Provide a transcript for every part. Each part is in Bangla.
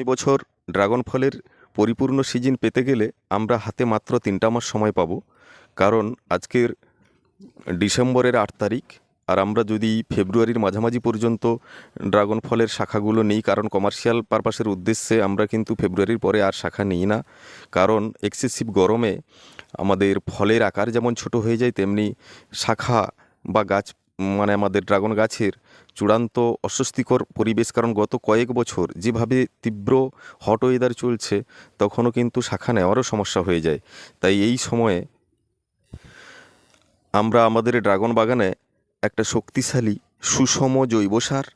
এই বছর ড্রাগন ফলের পরিপূর্ণ সিজন পেতে গেলে আমরা হাতে মাত্র তিনটা মাস সময় পাবো। কারণ আজকের ডিসেম্বরের আট তারিখ, আর আমরা যদি ফেব্রুয়ারির মাঝামাঝি পর্যন্ত ড্রাগন ফলের শাখাগুলো নিই, কারণ কমার্শিয়াল পারপাসের উদ্দেশ্যে আমরা কিন্তু ফেব্রুয়ারির পরে আর শাখা নিই না। কারণ এক্সেসিভ গরমে আমাদের ফলের আকার যেমন ছোট হয়ে যায়, তেমনি শাখা বা গাছ মানে আমাদের ড্রাগন গাছের চূড়ান্ত অস্বস্তিকর পরিবেশ, কারণ গত কয়েক বছর যেভাবে তীব্র হট ওয়েদার চলছে, তখনও কিন্তু শাখা নেওয়ারও সমস্যা হয়ে যায়। তাই এই সময়ে আমরা আমাদের ড্রাগন বাগানে একটা শক্তিশালী সুষম জৈব সার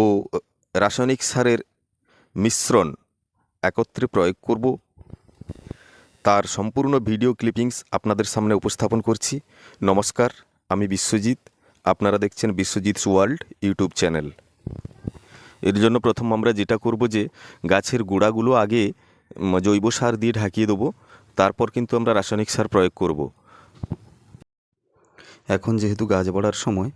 ও রাসায়নিক সারের মিশ্রণ একত্রে প্রয়োগ করব। তার সম্পূর্ণ ভিডিও ক্লিপিংস আপনাদের সামনে উপস্থাপন করছি। নমস্কার, আমি বিশ্বজিৎ। আপনারা দেখছেন বিশ্বজিৎস ওয়ার্ল্ড ইউটিউব চ্যানেল। এর জন্য প্রথম আমরা যেটা করব যে, গাছের গোড়াগুলো আগে জৈব সার দিয়ে ঢাকিয়ে দেবো, তারপর কিন্তু আমরা রাসায়নিক সার প্রয়োগ করব। এখন যেহেতু গাছ বাড়ার সময়,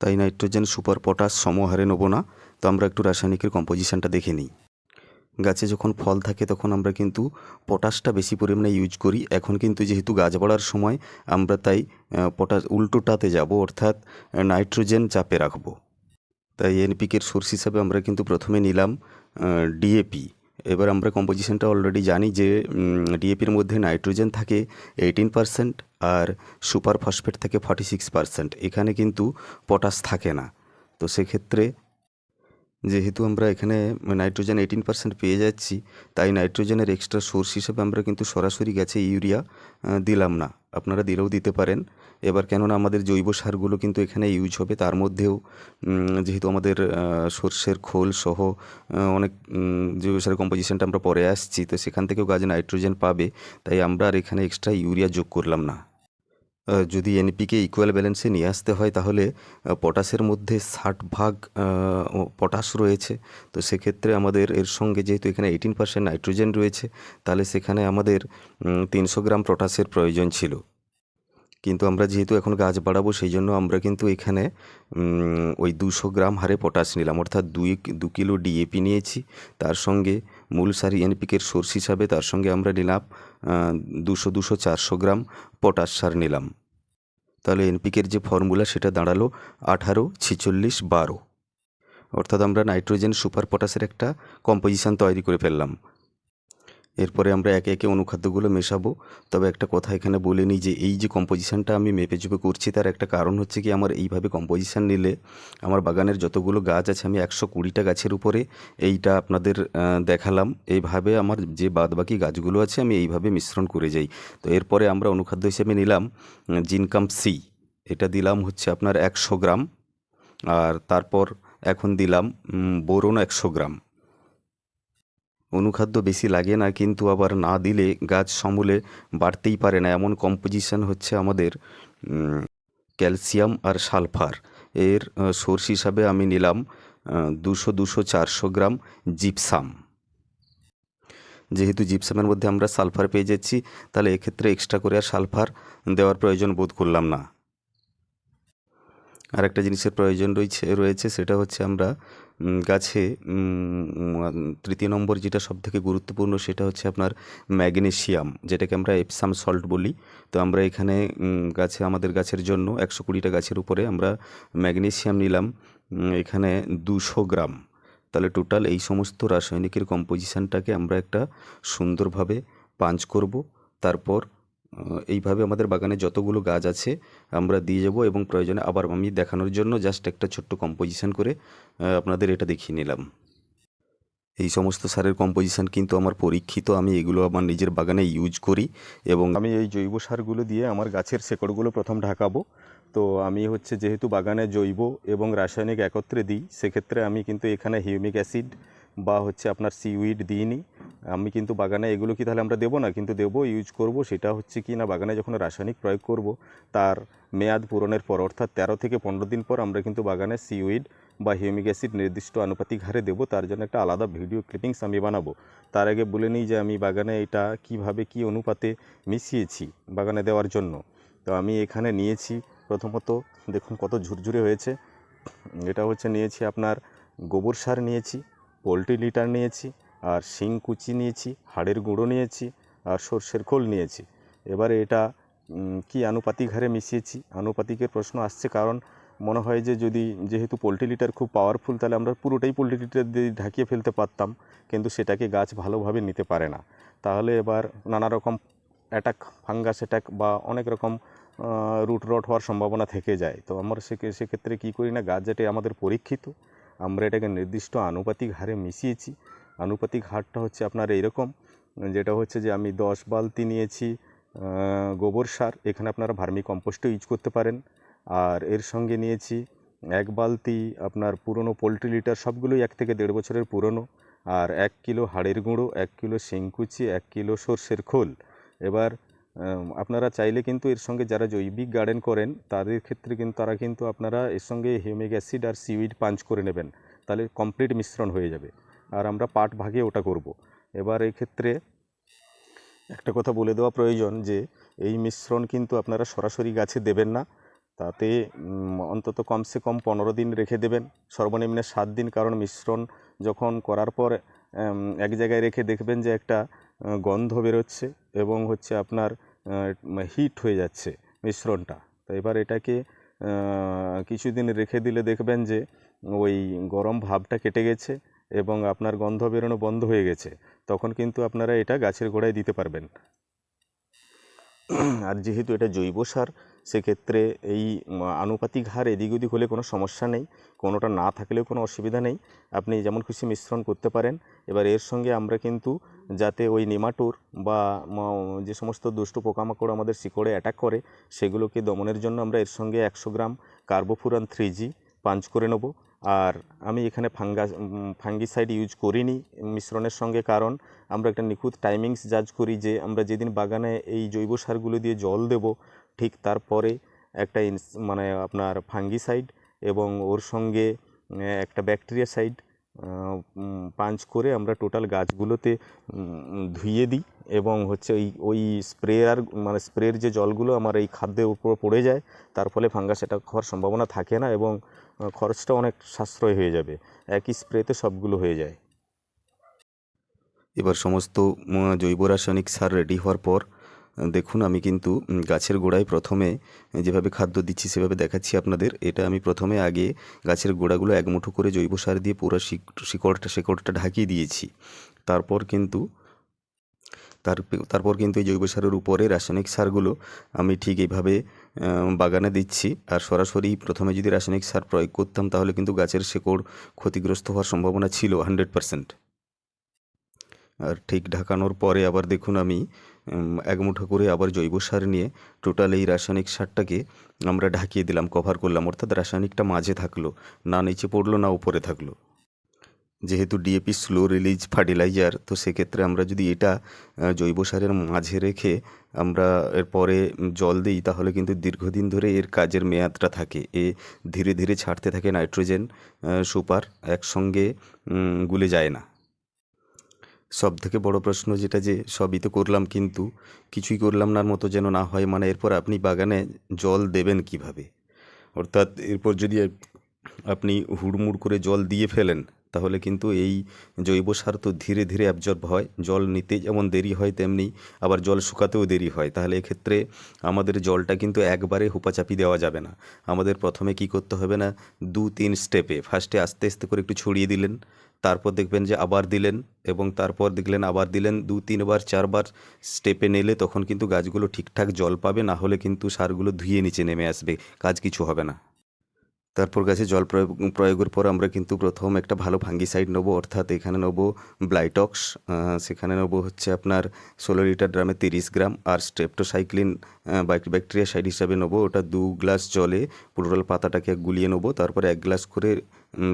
তাই নাইট্রোজেন সুপার পটাশ সমহারে নেব না, তো আমরা একটু রাসায়নিকের কম্পোজিশনটা দেখে নিই। গাছে যখন ফল থাকে তখন আমরা কিন্তু পটাশটা বেশি পরিমাণে ইউজ করি। এখন কিন্তু যেহেতু গাছ বাড়ার সময় আমরা তাই পটাশ উল্টোটাতে যাব, অর্থাৎ নাইট্রোজেন চাপে রাখব। তাই এনপিকের সোর্স হিসাবে আমরা কিন্তু প্রথমে নিলাম ডিএপি এবার আমরা কম্পোজিশনটা অলরেডি জানি যে ডিএপির মধ্যে নাইট্রোজেন থাকে এইটিন পারসেন্ট আর সুপার ফসফেট থাকে ফর্টি সিক্স পারসেন্ট এখানে কিন্তু পটাশ থাকে না। তো সেক্ষেত্রে যেহেতু আমরা এখানে নাইট্রোজেন এইটিন পার্সেন্ট পেয়ে যাচ্ছি, তাই নাইট্রোজেনের এক্সট্রা সোর্স হিসেবে আমরা কিন্তু সরাসরি গাছে ইউরিয়া দিলাম না। আপনারা দিলেও দিতে পারেন। এবার কেননা আমাদের জৈব সারগুলো কিন্তু এখানে ইউজ হবে, তার মধ্যেও যেহেতু আমাদের সর্ষের খোল সহ অনেক জৈব সারের কম্পোজিশনটা আমরা পরে আসছি, তো সেখান থেকেও গাছ নাইট্রোজেন পাবে, তাই আমরা আর এখানে এক্সট্রা ইউরিয়া যোগ করলাম না। যদি এনপিকে ইকুয়াল ব্যালেন্সে নিয়ে আসতে হয়, তাহলে পটাশের মধ্যে ষাট ভাগ পটাশ রয়েছে। তো সেক্ষেত্রে আমাদের এর সঙ্গে যেহেতু এখানে এইটিন পার্সেন্ট নাইট্রোজেন রয়েছে, তাহলে সেখানে আমাদের তিনশো গ্রাম পটাশের প্রয়োজন ছিল। কিন্তু আমরা যেহেতু এখন গাছ বাড়াবো, সেই জন্য আমরা কিন্তু এখানে ওই দুশো গ্রাম হারে পটাশ নিলাম। অর্থাৎ দুই, দু কিলো ডিএপি নিয়েছি। তার সঙ্গে মূল সার এনপিকের সোর্স হিসাবে তার সঙ্গে আমরা নিলাম দুশো দুশো চারশো গ্রাম পটাশ সার নিলাম। তাহলে এনপিকের যে ফর্মুলা সেটা দাঁড়াল আঠারো, ছেচল্লিশ, বারো। অর্থাৎ আমরা নাইট্রোজেন সুপার পটাসের একটা কম্পোজিশান তৈরি করে ফেললাম। এরপরে আমরা একে একে অনুখাদ্যগুলো মেশাবো। তবে একটা কথা এখানে বলে নিই যে, এই যে কম্পোজিশানটা আমি মেপে চুপে করছি, তার একটা কারণ হচ্ছে কি, আমার এইভাবে কম্পোজিশান নিলে আমার বাগানের যতগুলো গাছ আছে, আমি একশো কুড়িটা গাছের উপরে এইটা আপনাদের দেখালাম। এইভাবে আমার যে বাদবাকি গাছগুলো আছে, আমি এইভাবে মিশ্রণ করে যাই। তো এরপরে আমরা অনুখাদ্য হিসেবে নিলাম জিনকাম সি এটা দিলাম হচ্ছে আপনার একশো গ্রাম, আর তারপর এখন দিলাম বোরন একশো গ্রাম। অনুখাদ্য বেশি লাগে না, কিন্তু আবার না দিলে গাছ সমূলে বাড়তেই পারে না। এমন কম্পোজিশন হচ্ছে আমাদের ক্যালসিয়াম আর সালফার এর সোর্স হিসাবে আমি নিলাম দুশো দুশো চারশো গ্রাম জিপসাম যেহেতু জিপসামের মধ্যে আমরা সালফার পেয়ে যাচ্ছি, তাহলে এক্ষেত্রে এক্সট্রা করে আর সালফার দেওয়ার প্রয়োজন বোধ করলাম না। আর একটা জিনিসের প্রয়োজন রয়েছে রয়েছে, সেটা হচ্ছে আমরা গাছে তৃতীয় নম্বর যেটা সব থেকে গুরুত্বপূর্ণ সেটা হচ্ছে আপনার ম্যাগনেশিয়াম যেটাকে আমরা এপসাম সল্ট বলি। তো আমরা এখানে গাছে, আমাদের গাছের জন্য একশো কুড়িটা গাছের উপরে আমরা ম্যাগনেসিয়াম নিলাম এখানে দুশো গ্রাম। তাহলে টোটাল এই সমস্ত রাসায়নিকের কম্পোজিশানটাকে আমরা একটা সুন্দরভাবে পাঞ্চ করব, তারপর এইভাবে আমাদের বাগানে যতগুলো গাছ আছে, আমরা দিয়ে যাব এবং প্রয়োজনে আবার আমি দেখানোর জন্য জাস্ট একটা ছোট্ট কম্পোজিশান করে আপনাদের এটা দেখিয়ে নিলাম। এই সমস্ত সারের কম্পোজিশান কিন্তু আমার পরীক্ষিত, আমি এগুলো আমার নিজের বাগানে ইউজ করি এবং আমি এই জৈব সারগুলো দিয়ে আমার গাছের শেকড়গুলো প্রথম ঢাকাবো। তো আমি হচ্ছে যেহেতু বাগানে জৈব এবং রাসায়নিক একত্রে দিই, সেক্ষেত্রে আমি কিন্তু এখানে হিউমিক অ্যাসিড বা হচ্ছে আপনার সিউইড দিইনি। আমি কিন্তু বাগানে এগুলো কি তাহলে আমরা দেবো না? কিন্তু দেবো ইউজ করব, সেটা হচ্ছে কি না, বাগানে যখন রাসায়নিক প্রয়োগ করব, তার মেয়াদ পূরণের পর, অর্থাৎ তেরো থেকে পনেরো দিন পর আমরা কিন্তু বাগানে সিউইড বা হিউমিক অ্যাসিড নির্দিষ্ট আনুপাতিক হারে দেবো। তার জন্য একটা আলাদা ভিডিও ক্লিপিংস আমি বানাবো। তার আগে বলে নিই যে আমি বাগানে এটা কীভাবে কি অনুপাতে মিশিয়েছি বাগানে দেওয়ার জন্য। তো আমি এখানে নিয়েছি প্রথমত, দেখুন কত ঝুরঝুরে হয়েছে। এটা হচ্ছে নিয়েছি আপনার গোবর সার নিয়েছি। পোলট্রি লিটার নিয়েছি, আর শিং কুচি নিয়েছি, হাড়ের গুঁড়ো নিয়েছি, আর সর্ষের খোল নিয়েছি। এবারে এটা কি আনুপাতিক হারে মিশিয়েছি? আনুপাতিকের প্রশ্ন আসছে কারণ মনে হয় যে যদি যেহেতু পোলট্রি লিটার খুব পাওয়ারফুল তাহলে আমরা পুরোটাই পোলট্রি লিটার দিয়ে ঢাকিয়ে ফেলতে পারতাম, কিন্তু সেটাকে গাছ ভালোভাবে নিতে পারে না। তাহলে এবার নানা রকম অ্যাটাক ফাঙ্গাস অ্যাটাক বা অনেক রকম রুট রট হওয়ার সম্ভাবনা থেকে যায়। তো আমরা সে সেক্ষেত্রে কী করি না? গাছ যেটা আমাদের পরীক্ষিত আমরা এটাকে নির্দিষ্ট আনুপাতিক হারে মিশিয়েছি। আনুপাতিক হারটা হচ্ছে আপনার এইরকম, যেটা হচ্ছে যে আমি দশ বালতি নিয়েছি গোবর সার, এখানে আপনারা ভার্মি কম্পোস্টও ইউজ করতে পারেন। আর এর সঙ্গে নিয়েছি এক বালতি আপনার পুরনো পোলট্রি লিটার, সবগুলোই এক থেকে দেড় বছরের পুরনো। আর এক কিলো হাড়ের গুঁড়ো, এক কিলো শিংকুচি, এক কিলো সর্ষের খোল। এবার আপনারা চাইলে কিন্তু এর সঙ্গে যারা জৈবিক গার্ডেন করেন, তাদের ক্ষেত্রে কিন্তু তারা কিন্তু আপনারা এর সঙ্গে হিউমিক অ্যাসিড আর সিউইড পাঞ্চ করে নেবেন। তাহলে কমপ্লিট মিশ্রণ হয়ে যাবে। আর আমরা পাট ভাগে ওটা করব। এবার ক্ষেত্রে একটা কথা বলে দেওয়া প্রয়োজন যে, এই মিশ্রণ কিন্তু আপনারা সরাসরি গাছে দেবেন না। তাতে অন্তত কমসে কম পনেরো দিন রেখে দেবেন। সর্বনিম্ন সাত দিন, কারণ মিশ্রণ যখন করার পর এক জায়গায় রেখে দেখবেন যে একটা গন্ধ বেরোচ্ছে এবং হচ্ছে আপনার হিট হয়ে যাচ্ছে মিশ্রণটা। তো এবার এটাকে কিছুদিন রেখে দিলে দেখবেন যে ওই গরম ভাবটা কেটে গেছে এবং আপনার গন্ধ বেরোনো বন্ধ হয়ে গেছে। তখন কিন্তু আপনারা এটা গাছের গোড়ায় দিতে পারবেন। আর যেহেতু এটা জৈব সার সেক্ষেত্রে এই আনুপাতিক হার এদিক ওদিক হলে কোনো সমস্যা নেই। কোনোটা না থাকলেও কোনো অসুবিধা নেই। আপনি যেমন খুশি মিশ্রণ করতে পারেন। এবার এর সঙ্গে আমরা কিন্তু যাতে ওই নেমাটোর বা যে সমস্ত দুষ্ট পোকামাকড় আমাদের শিকড়ে অ্যাটাক করে, সেগুলোকে দমনের জন্য আমরা এর সঙ্গে একশো gram carbofuran three G punch করে নেব। আর আমি এখানে ফাঙ্গাস ফাঙ্গিসাইড ইউজ করিনি মিশ্রণের সঙ্গে কারণ আমরা একটা নিখুঁত টাইমিংস জাজ করি যে আমরা যেদিন বাগানে এই জৈব সারগুলো দিয়ে জল দেব, ঠিক তারপরে একটা মানে আপনার ফাঙ্গিসাইড এবং ওর সঙ্গে একটা ব্যাকটেরিয়া সাইড পাঞ্চ করে আমরা টোটাল গাছগুলোতে ধুইয়ে দিই। এবং হচ্ছে ওই ওই স্প্রেয়ার মানে স্প্রের যে জলগুলো আমার এই খাদ্যের উপর পড়ে যায়, তার ফলে ফাঙ্গাস অ্যাটাক হওয়ার সম্ভাবনা থাকে না এবং খরচটা অনেক সাশ্রয় হয়ে যাবে। একই স্প্রেতে সবগুলো হয়ে যায়। এবার সমস্ত জৈব রাসায়নিক সার রেডি হওয়ার পর দেখুন আমি কিন্তু গাছের গোড়ায় প্রথমে যেভাবে খাদ্য দিচ্ছি সেভাবে দেখাচ্ছি আপনাদের। এটা আমি প্রথমে আগে গাছের গোড়াগুলো এক মুঠো করে জৈব সার দিয়ে পুরো শিক- শিকড়টা শিকড়টা ঢাকিয়ে দিয়েছি। তারপর কিন্তু তার তারপর কিন্তু এই জৈব সারের উপরে রাসায়নিক সারগুলো আমি ঠিক এইভাবে বাগানে দিচ্ছি। আর সরাসরি প্রথমে যদি রাসায়নিক সার প্রয়োগ করতাম, তাহলে কিন্তু গাছের শেকড় ক্ষতিগ্রস্ত হওয়ার সম্ভাবনা ছিল হান্ড্রেড পারসেন্ট আর ঠিক ঢাকানোর পরে আবার দেখুন আমি এক মুঠো করে আবার জৈব সার নিয়ে টোটাল এই রাসায়নিক সারটাকে আমরা ঢাকিয়ে দিলাম কভার করলাম। অর্থাৎ রাসায়নিকটা মাঝে থাকল, না নিচে পড়ল, না উপরে থাকল। যেহেতু ডিএপি স্লো রিলিজ ফার্টিলাইজার তো সেক্ষেত্রে আমরা যদি এটা জৈব সারের মাঝে রেখে আমরা এরপরে জল দিই, তাহলে কিন্তু দীর্ঘদিন ধরে এর কাজের মেয়াদটা থাকে। এ ধীরে ধীরে ছাড়তে থাকে নাইট্রোজেন সুপার একসঙ্গে গুলে যায় না। সব থেকে বড় প্রশ্ন যেটা যে, সবই তো করলাম কিন্তু কিছুই করলাম নার মতো যেন না হয় মানে এরপর আপনি বাগানে জল দেবেন কীভাবে? অর্থাৎ এরপর যদি আপনি হুড়মুড় করে জল দিয়ে ফেলেন তাহলে কিন্তু এই জৈব সার তো ধীরে ধীরে অ্যাবজর্ব হয়। জল নিতে যেমন দেরি হয়, তেমনি আবার জল শুকাতেও দেরি হয়। তাহলে এক্ষেত্রে আমাদের জলটা কিন্তু একবারে হুপাচাপি দেওয়া যাবে না। আমাদের প্রথমে কি করতে হবে না, দু তিন স্টেপে ফার্স্টে আস্তে আস্তে করে একটু ছড়িয়ে দিলেন, তারপর দেখবেন যে আবার দিলেন এবং তারপর দেখলেন আবার দিলেন, দু তিনবার, চারবার স্টেপে নিলে তখন কিন্তু গাছগুলো ঠিকঠাক জল পাবে, না হলে কিন্তু সারগুলো ধুয়ে নিচে নেমে আসবে। কাজ কিছু হবে না। তারপর গাছে জল প্রয়োগ, প্রয়োগের পর আমরা কিন্তু প্রথম একটা ভালো ফাঙ্গিসাইড নেব, অর্থাৎ এখানে নেব ব্লাইটক্স সেখানে নেব হচ্ছে আপনার ষোলো লিটার ড্রামে তিরিশ গ্রাম, আর স্ট্রেপ্টোসাইক্লিন ব্যাকটেরিয়া সাইড হিসাবে নেব, ওটা দু গ্লাস জলে পুরোটাল পাতাটাকে গুলিয়ে নেব, তারপরে এক গ্লাস করে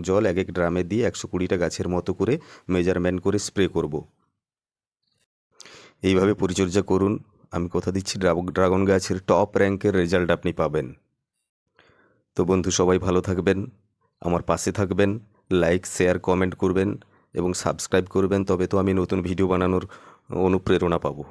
জল এক এক ড্রামে দিয়ে একশো কুড়িটা গাছের মতো করে মেজারমেন্ট করে স্প্রে করব। এইভাবে পরিচর্যা করুন আমি কথা দিচ্ছি ড্রাগ- ড্রাগন গাছের টপ র্যাঙ্কের রেজাল্ট আপনি পাবেন তো বন্ধু, সবাই ভালো থাকবেন, আমার পাশে থাকবেন লাইক শেয়ার কমেন্ট করবেন এবং সাবস্ক্রাইব করবেন, তবে তো আমি নতুন ভিডিও বানানোর অনুপ্রেরণা পাবো।